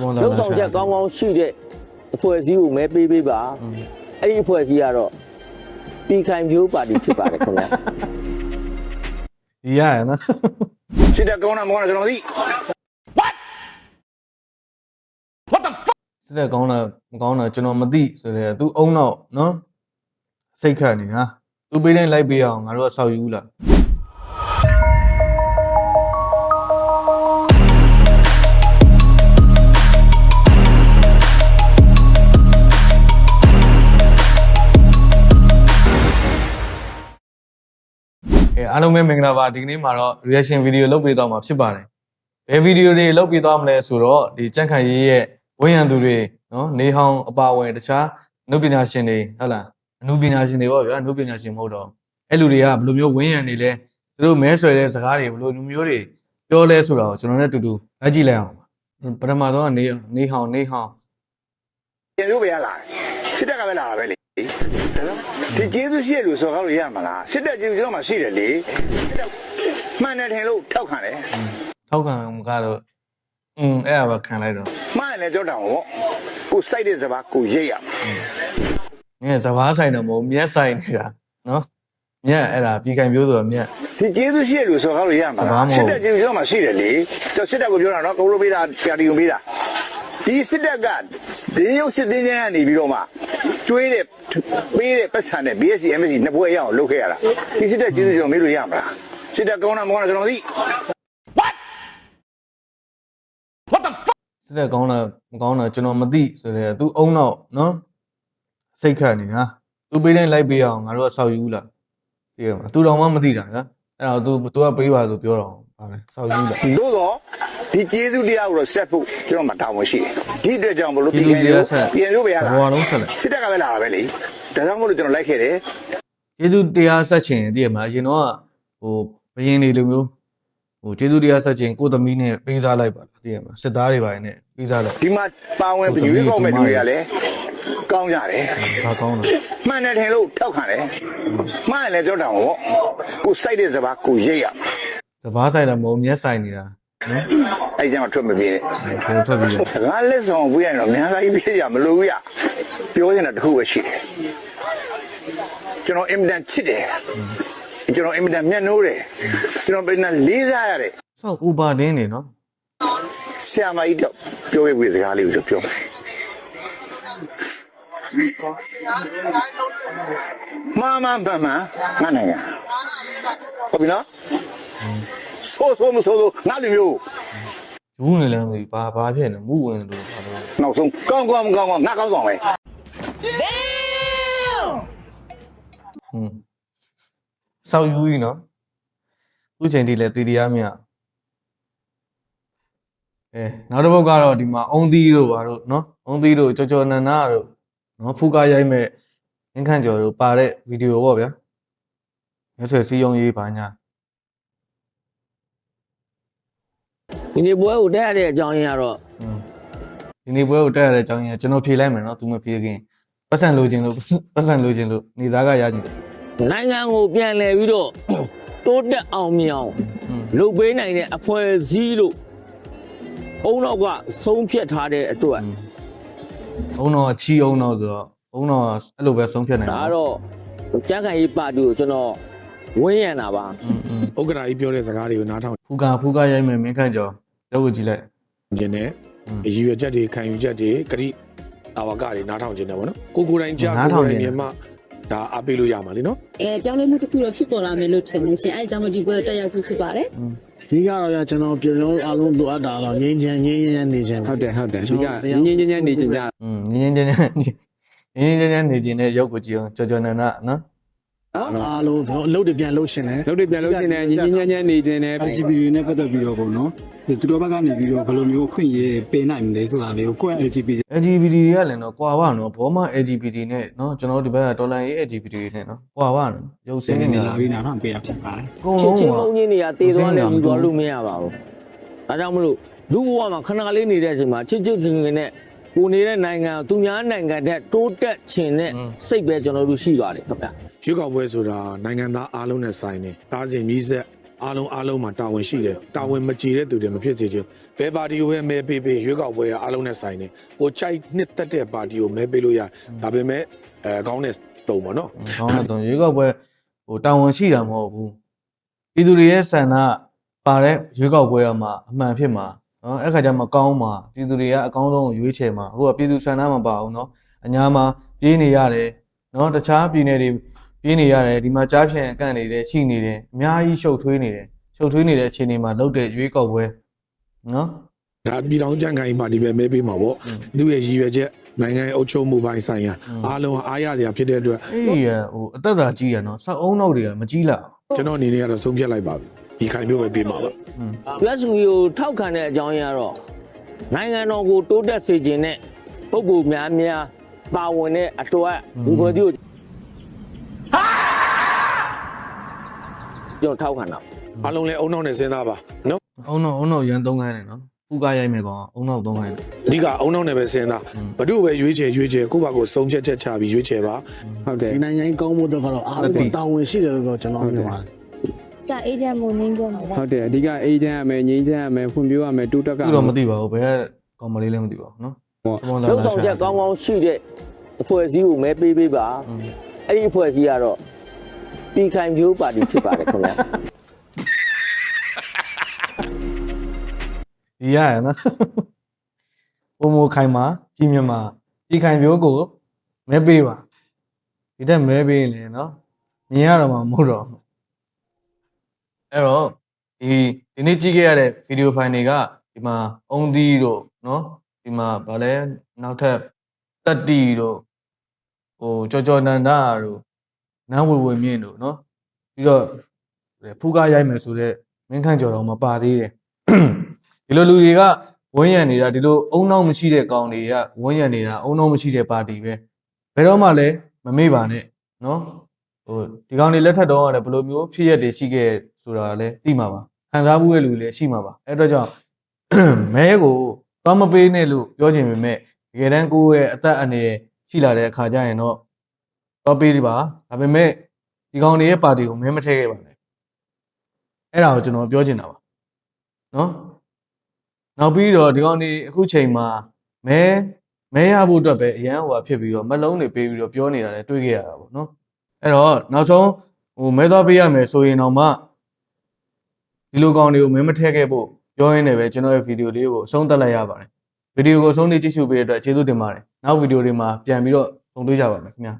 ဘုံသာလုံဆောင်ချက်ကောင်းကောင်းရှိတဲ့အဖွဲ့အစည်းကိုမဲပေးပေးပါအဲ့ဒီအဖွဲ့အစည်းကတော့ပြည်ခိုင်မျိုးပါတီဖြစ်ပါတယ်ခင်ဗျာဒီရရနော်စစ်တပ်ကောင်းတာမကောင်းတာကျွန်တော်သိစစ်တဲ့ကောင်းတာမကောင်းတာကျွန်တော်မသိဆိုတော့ तू အုံတော့နော်စိတ်ခတ်နေတာ तू ပေးတိုင်းလိုက်ပေးအောင်ငါတို့ကစောက်ယူလာ အဲအားလုံးပဲမင်္ဂလာပါဒီကနေ့မှာတော့ reaction video လုပ်ပေးတော့မှာဖြစ်ပါတယ်ဘယ်ဗီဒီယိုတွေလုပ်ပေးသွားမလဲဆိုတော့ဒီကြန့်ခိုင်ရေးရဲ့ဝိညာဉ်သူတွေနော်နေဟောင်းအပါအဝင်တခြားအနုပညာရှင်တွေဟုတ်လားအနုပညာရှင်တွေပေါ့ဗျာအနုပညာရှင်မဟုတ်တော့အဲ့လူတွေကဘယ်လိုမျိုးဝိညာဉ်တွေလဲသူတို့မဲဆွယ်တဲ့စကားတွေဘယ်လိုမျိုးတွေပြောလဲဆိုတာကိုကျွန်တော်နဲ့အတူတူလိုက်ကြည့်လိုက်အောင်ပါပထမဆုံးကနေနေဟောင်းနေဟောင်းပြန်လို့ပဲရလာစစ်တပ်ကပဲလာတာပဲလေ ဒီကျေးဇူးရှိရလို့ဆိုတော့လို့ရမှာလားစစ်တပ်ကျေးဇူးကျွန်တော်မှရှိတယ်လေစစ်တပ်မှန်တယ်ထင်လို့ထောက်ခံတယ်ထောက်ခံမကတော့อืมအဲ့ဒါပဲခံလိုက်တော့မှန်တယ်ကြောက်တာပေါ့ကိုစိုက်တဲ့စပါးကိုရိတ်ရမှာငါစဘာဆိုင်တော့မဟုတ်မြက်ဆိုင်နေတာနော်မြက်အဲ့ဒါပြီးကင်ပြောဆိုတော့မြက်ဒီကျေးဇူးရှိရလို့ဆိုတော့လို့ရမှာစပါးလားမဟုတ်စစ်တပ်ကျေးဇူးကျွန်တော်မှရှိတယ်လေကျွန်တော်စစ်တပ်ကိုပြောတာနော်ကိုလိုပေးတာပြတီုံပေးတာဒီစစ်တပ်ကဒင်းရုပ်စစ်တင်းချင်းကနေပြီးတော့မှ ကျွေးတဲ့ပေးတဲ့ပတ်စံနဲ့ BSC MSC နှစ်ဘွဲရအောင်လုပ်ခဲ့ရတာဒီစစ်တပ်ကျေးဇူးကျွန်တော်မေးလို့ရမှာလားစစ်တပ်ကောင်းတာမကောင်းတာကျွန်တော်သိ စစ်တဲ့ကောင်းတာမကောင်းတာကျွန်တော်မသိဆိုတော့ तू အုံတော့နော်စိတ်ခတ်နေတာ तू ပေးတိုင်းလိုက်ပေးအောင်ငါတို့ကစောက်ယူလာသိရမလား तू တော်မှမသိတာနော်အဲ့ဒါ तू तू ကပေးပါဆိုပြောတော့ဗာလဲစောက်ယူလာ သို့တော့ ဒီကျေးဇူးတရားကိုတော့ဆက်ဖို့ကျွန်တော်မှတာဝန်ရှိတယ်ဒီအတွက်ကြောင့်မလို့ကျေးဇူးတရားဆက်ပြန်လို့ပဲရတာဘဝလုံးဆက်လိုက်စစ်တပ်ကပဲလာတာပဲလေဒါကြောင့်မလို့ကျွန်တော်လိုက်ခဲ့တယ်ကျေးဇူးတရားဆက်ခြင်းသိရမလားအရင်တော့ကဟိုဘယင်းတွေလိုမျိုးဟိုကျေးဇူးတရားဆက်ခြင်းကိုယ်သမီးနဲ့ပေးစားလိုက်ပါလားသိရမလားစစ်သားတွေပါနဲ့ပေးစားလိုက်ဒီမှာပါဝင်ပြီးရွေးကောက်မဲ့လူတွေကလည်းကောင်းကြတယ်ဘာကောင်းလဲမှန်တယ်ထင်လို့ထောက်ခံတယ်မှန်တယ်လည်းကြောက်တာပေါ့ကိုစိုက်တဲ့စပါးကိုရိတ်ရစဘာဆိုင်တော့မဟုတ်မြက်ဆိုင်နေတာနော် အဲ့ကြောင့်ထွက်မပြေးဘယ်ထွက်ပြီးလဲနဲ့ငါလက်ဆောင်ပြရရင်တော့များကြီးပြေးရမလို့ရပြောနေတာတစ်ခုပဲရှိတယ်ကျွန်တော်အင်မတန်ချစ်တယ်ကျွန်တော်အင်မတန်မျက်နှိုးတယ်ကျွန်တော်ပြန်လေးစားရတယ်ဆောက် Uber တင်းနေနော်ဆရာမကြီးတော့ပြောခဲ့ပြီးစကားလေးကိုပြောမယ်မမမမငါနိုင်ငံဟုတ်ပြီနော် ဆိုးဆိုးမဆိုးဆိုးငါလူမျိုးယူနေလမ်းမသိဘာဘာဖြစ်နေမူဝင်လို့ဘာလို့နောက်ဆုံးကောင်းကောင်းမကောင်းကောင်းငါကောင်းဆောင်ပဲဟွန်းဆောက်ယူကြီးနော်ခုချိန်ထိလဲတီရီယာမြအဲနောက်တစ်ပုတ်ကတော့ဒီမှာအုံသီးတို့ပါတို့နော်အုံသီးတို့ကြော်ကြော်နန္နာတို့နော်ဖူကာရိုက်မဲ့ငင်းခန့်ကျော်တို့ပါတဲ့ဗီဒီယိုပေါ့ဗျာရွှေဆွေစီယုံရေးပါညာ ဒီနေ့ပွဲကိုတက်ရတဲ့အကြောင်းရင်းကတော့ဒီနေ့ပွဲကိုတက်ရတဲ့အကြောင်းရင်းကကျွန်တော်ဖြေလိုက်မယ်နော်သူမဖြေခင်ပတ်စံလိုချင်လို့ပတ်စံလိုချင်လို့နေစားကရချင်နိုင်ငံကိုပြန်လဲပြီးတော့တိုးတက်အောင်မြင်အောင်လုပ်ပေးနိုင်တဲ့အဖွဲ့အစည်းလို့အုံတော့ကဆုံးဖြတ်ထားတဲ့အတွက်အုံတော့ချီအုံတော့ဆိုတော့အုံတော့အဲ့လိုပဲဆုံးဖြတ်နိုင်တာဒါတော့ကြံ့ခိုင်ရေးပါတီကိုကျွန်တော်ဝင်းရံတာပါဥက္ကရာကြီးပြောတဲ့စကားတွေကိုနားထောင်ဖူကာဖူကာရိုက်မယ်မင်းခန့်ကျော် ရုပ်ကိုကြည့်လိုက်မြင်တယ်ရည်ရွယ်ချက်တွေခံယူချက်တွေဂရိတာဝကတွေနားထောင်ခြင်းတယ်ပေါ့နော်ကိုကိုတိုင်းကြားကိုကိုတိုင်းမြန်မာဒါအားပေးလို့ရမှာလीနော်အဲပြောင်းလဲမှုတစ်ခုတော့ဖြစ်ပေါ်လာမယ်လို့ထင်နေရှင်အဲအကြောင်းမဒီပွဲတက်ရောက်ဆုံးဖြစ်ပါတယ်ဒီကတော့ကျွန်တော်ပြည်လုံးအားလုံးလိုအပ်တာတော့ငင်းချင်ငင်းရနေချင်ဟုတ်တယ်ဟုတ်တယ်ဒီကငင်းငင်းငင်းနေချင်ကြอืมငင်းငင်းငင်းငင်းငင်းငင်းနေချင်တဲ့ရုပ်ကိုကြည့်အောင်ကြော်ကြော်နန္ဒနော် နော်အားလုံးအလုပ်တွေပြန်လုပ်ရှင်တယ်လုပ်တွေပြန်လုပ်နေတယ်ညင်းညင်းညင်းနေခြင်းနဲ့ LGBT နဲ့ပတ်သက်ပြီးတော့ပေါ့နော်ဒီသူတို့ဘက်ကနေပြီးတော့ဘယ်လိုမျိုးအခွင့်အရေးပေးနိုင်မလဲဆိုတာလေးကိုကိုယ့် LGBT LGBT တွေကလည်းနော်ကွာပါနော်ဘောမ LGBT နဲ့နော်ကျွန်တော်တို့ဒီဘက်ကဒေါ်လာရေး LGBT တွေနဲ့နော်ကွာပါနော်ရုပ်စစင်းနေနေနေ့လာလာပြီးနားထောင်ပေးတာဖြစ်ပါတယ်အကုန်ချစ်လုံးချင်းကမုန်းချင်းတွေကတည်သွားလဲယူသွားလို့မရပါဘူးဒါကြောင့်မလို့လူဘဝမှာခဏလေးနေတဲ့အချိန်မှာချစ်ချစ်ခင်ခင်နဲ့ကိုနေတဲ့နိုင်ငံသူများနိုင်ငံတဲ့တိုးတက်ခြင်းနဲ့စိတ်ပဲကျွန်တော်တို့ရှိပါတယ်ခင်ဗျာ ရွေးကောက်ပွဲဆိုတာနိုင်ငံသားအားလုံးနဲ့ဆိုင်တယ်တားစဉ်မြည်ဆက်အားလုံးအားလုံးမှာတာဝန်ရှိတယ်တာဝန်မကြည်တဲ့သူတွေမဖြစ်စေချင်ဘယ်ပါတီကိုပဲမဲပေးပေးရွေးကောက်ပွဲကအားလုံးနဲ့ဆိုင်တယ်ကိုကြိုက်နှစ်သက်တဲ့ပါတီကိုမဲပေးလို့ရတယ်ဒါပေမဲ့အဲကောင်းတဲ့တုံပေါ့နော်ကောင်းတော့ရွေးကောက်ပွဲဟိုတာဝန်ရှိတာမဟုတ်ဘူးပြည်သူတွေရဲ့ဆန္ဒပါတဲ့ရွေးကောက်ပွဲမှာအမှန်ဖြစ်မှာနော်အဲ့ခါကျမှကောင်းမှာပြည်သူတွေကအကောင်းဆုံးကိုရွေးချယ်မှာအခုကပြည်သူဆန္ဒမပါဘူးနော်အညာမှာပြေးနေရတယ်နော်တခြားပြည်နယ်တွေ ပြေးနေရတယ်ဒီမှာကြားဖြန့်အကန့်နေတယ်ရှိနေတယ်အများကြီးရှုပ်ထွေးနေတယ်ရှုပ်ထွေးနေတဲ့အခြေအနေမှာလုပ်တဲ့ရွေးကောက်ပွဲနော်ဒါပြည်တော်ကြံခိုင်ပါတီပဲမဲပေးမှာပေါ့သူရဲ့ရည်ရွယ်ချက်နိုင်ငံရဲ့အုပ်ချုပ်မှုပိုင်းဆိုင်ရာအားလုံးကအားရစရာဖြစ်တဲ့အတွက်အေးရဟိုအသက်သာကြီးရနော်စောက်အုံနောက်တွေကမကြီးလာဘူးကျွန်တော်အနေနဲ့ကတော့ဆုံးဖြတ်လိုက်ပါပြီဒီခိုင်မျိုးပဲပေးမှာပါ plus ကိုထောက်ခံတဲ့အကြောင်းရင်းကတော့နိုင်ငံတော်ကိုတိုးတက်စေခြင်းနဲ့ပုဂ္ဂိုလ်များများပါဝင်တဲ့အတွက်ဒီဘယ် ကိုကျွန်တော်ထောက်ခံတာအားလုံးလည်းအုံနောက်နဲ့စဉ်းစားပါနော်အုံနောက်အုံနောက်ရန်သုံးခိုင်းတယ်နော်ပူကားရိုက်မယ်ကောင်အုံနောက်သုံးခိုင်းတယ်အဓိကအုံနောက်နဲ့ပဲစဉ်းစားဘတို့ပဲရွေးချယ်ရွေးချယ်ကိုယ့်ဘာကိုဆုံးဖြတ်ချက်ချပြီးရွေးချယ်ပါဟုတ်တယ်ဒီနိုင်ငံကြီးကောင်းဖို့တော့ကတော့အားလုံးတော့တာဝန်ရှိတယ်လို့တော့ကျွန်တော်ပြောပါတယ်ကအေဂျင့်မို့နင်းကြမှာပါဟုတ်တယ်အဓိကအေဂျင့်ရမယ်ငင်းချမ်းရမယ်ဖွံ့ဖြိုးရမယ်တိုးတက်ကသူတော့မသိပါဘူးဘယ်ကောင်မလေးလည်းမသိပါဘူးနော်ဟုတ်စမောလာလုံဆောင်ချက်ကောင်းကောင်းရှိတဲ့အဖွဲ့အစည်းကိုမဲပေးပေးပါအဲ့ဒီအဖွဲ့အစည်းကတော့ ပြည်ခိုင်မျိုးပါတီဖြစ်ပါတယ်ခင်ဗျာဒီရရနော်ပုံမခိုင်မှာပြည်မြန်မာပြည်ခိုင်မျိုးကိုမဲပေးပါဒီတက်မဲပေးရင်လေနော်မြင်ရတော့မှမဟုတ်တော့အဲ့တော့ဒီဒီနေ့ကြည့်ခဲ့ရတဲ့ဗီဒီယိုဖိုင်တွေကဒီမှာအုံသီးတို့နော်ဒီမှာဗာလဲနောက်ထပ်တက်တီတို့ဟိုကြော်ကြော်နန္ဒာတို့ နန်းဝေဝေမြင့်တို့နော်ပြီးတော့ဖူးကားရိုက်မယ်ဆိုတော့မင်းခန့်ကျော်တော်မပါသေးတယ်ဒီလိုလူတွေကဝန်းရံနေတာဒီလိုအုံနောက်မရှိတဲ့ကောင်တွေကဝန်းရံနေတာအုံနောက်မရှိတဲ့ပါတီပဲဘယ်တော့မှလည်းမမေ့ပါနဲ့နော်ဟိုဒီကောင်တွေလက်ထက်တော့ရတယ်ဘယ်လိုမျိုးဖြစ်ရက်တွေရှိခဲ့ဆိုတာလည်းသိမှာပါခံစားမှုရဲ့လူတွေလည်းရှိမှာပါအဲ့တော့ကြောင့်မဲကိုသွားမပေးနဲ့လို့ပြောချင်ပေမဲ့တကယ်တမ်းကိုယ့်ရဲ့အသက်အန္တရာယ်ရှိလာတဲ့အခါကျရင်တော့ သွားပေးဒီပါဒါပေမဲ့ဒီကောင်တွေရဲ့ပါတီကိုမဲမထည့်ခဲ့ပါနဲ့အဲ့ဒါကိုကျွန်တော်ပြောချင်တာပါနော်နောက်ပြီးတော့ဒီကောင်ဒီအခုချိန်မှာမဲမဲရဖို့အတွက်ပဲအရန်ဟိုဟာဖြစ်ပြီးတော့မလုံးတွေပေးပြီးတော့ပြောနေတာလည်းတွေ့ခဲ့ရတာပေါ့နော်အဲ့တော့နောက်ဆုံးဟိုမဲသွားပေးရမယ်ဆိုရင်တော့မှဒီလိုကောင်တွေကိုမဲမထည့်ခဲ့ဖို့ပြောရင်းနဲ့ပဲကျွန်တော်ရဲ့ဗီဒီယိုလေးကိုအဆုံးသတ်လိုက်ရပါတယ်ဗီဒီယိုကိုအဆုံးလေးကြည့်ရှုပေးတဲ့အတွက်ကျေးဇူးတင်ပါတယ်နောက်ဗီဒီယိုတွေမှာပြန်ပြီးတော့ဆုံတွေ့ကြပါမယ်ခင်ဗျာ